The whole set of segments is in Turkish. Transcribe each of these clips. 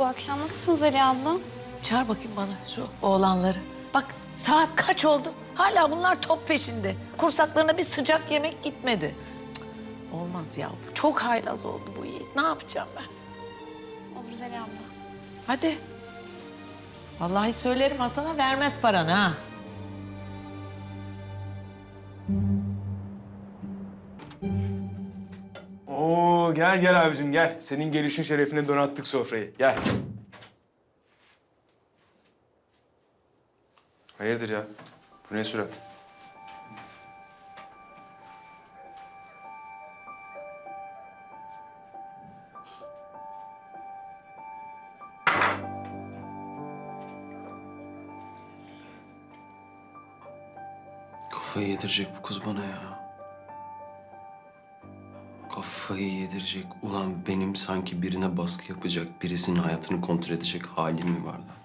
bu akşam. Nasılsın Zeliha abla? Çağır bakayım bana şu oğlanları. Bak saat kaç oldu? Hala bunlar top peşinde. Kursaklarına bir sıcak yemek gitmedi. Cık, olmaz ya. Çok haylaz oldu bu Yiğit. Ne yapacağım ben? Olur Zeliha abla. Hadi. Vallahi söylerim Hasan'a vermez paranı ha. Gel gel abicim gel. Senin gelişin şerefine donattık sofrayı. Gel. Hayırdır ya? Bu ne surat? Kafayı yedirecek bu kız bana ya. Kafayı yedirecek. Ulan benim sanki birine baskı yapacak, birisinin hayatını kontrol edecek halim mi var lan?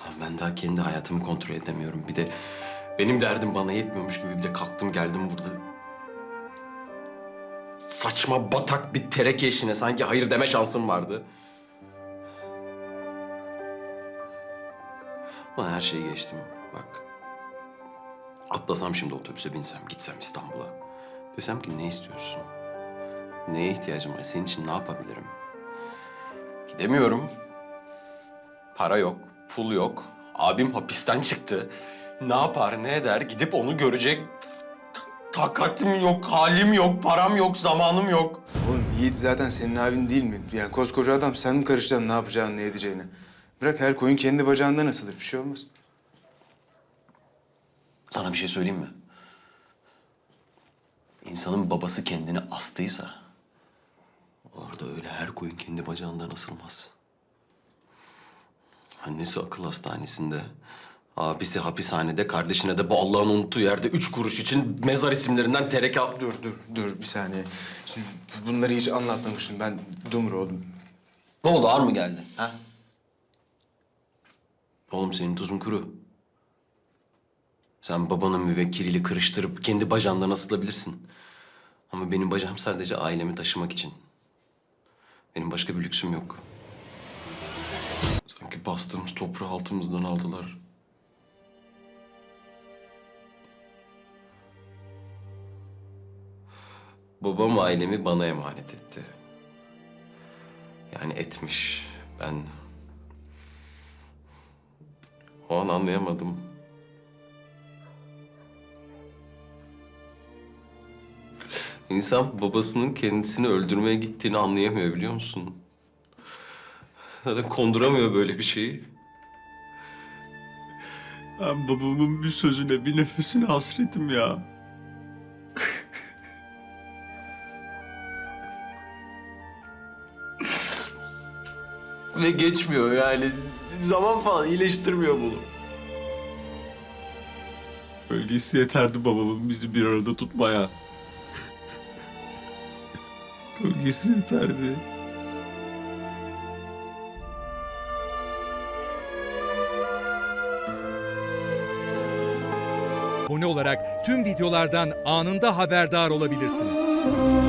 Ulan ben daha kendi hayatımı kontrol edemiyorum. Bir de benim derdim bana yetmiyormuş gibi bir de kalktım geldim burada. Saçma batak bir tereke işine sanki hayır deme şansım vardı. Bana her şeyi geçtim. Bak. Atlasam şimdi otobüse binsem, gitsem İstanbul'a. Desem ki ne istiyorsun? Neye ihtiyacım var? Senin için ne yapabilirim? Gidemiyorum. Para yok, pul yok. Abim hapisten çıktı. Ne yapar, ne eder? Gidip onu görecek takatim yok, halim yok, param yok, zamanım yok. Oğlum Yiğit zaten senin abin değil mi? Yani koskoca adam sen mi karışacaksın ne yapacağını ne edeceğini? Bırak her koyun kendi bacağından asılır. Bir şey olmaz. Sana bir şey söyleyeyim mi? İnsanın babası kendini astıysa... koyun kendi bacağından asılmaz. Annesi akıl hastanesinde, abisi hapishanede, kardeşine de bu Allah'ın unuttuğu yerde üç kuruş için mezar isimlerinden tereke... Dur dur dur bir saniye. Şimdi bunları hiç anlatmamıştım. Ben dumur oldum. Ne oldu, ağır mı geldi? Ha? Oğlum senin tuzun kuru. Sen babanın müvekkiliyle kırıştırıp kendi bacağından asılabilirsin. Ama benim bacağım sadece ailemi taşımak için. Benim başka bir lüksüm yok. Sanki bastığımız toprağı altımızdan aldılar. Babam ailemi bana emanet etti. Yani etmiş. Ben... O an anlayamadım. İnsan babasının kendisini öldürmeye gittiğini anlayamıyor biliyor musun? Zaten konduramıyor böyle bir şeyi. Ben babamın bir sözüne, bir nefesine hasretim ya. Ve geçmiyor yani. Zaman falan iyileştirmiyor bunu. Bölgesi yeterdi babamın bizi bir arada tutmaya. Bölgesi yeterdi. abone olarak tüm videolardan anında haberdar olabilirsiniz.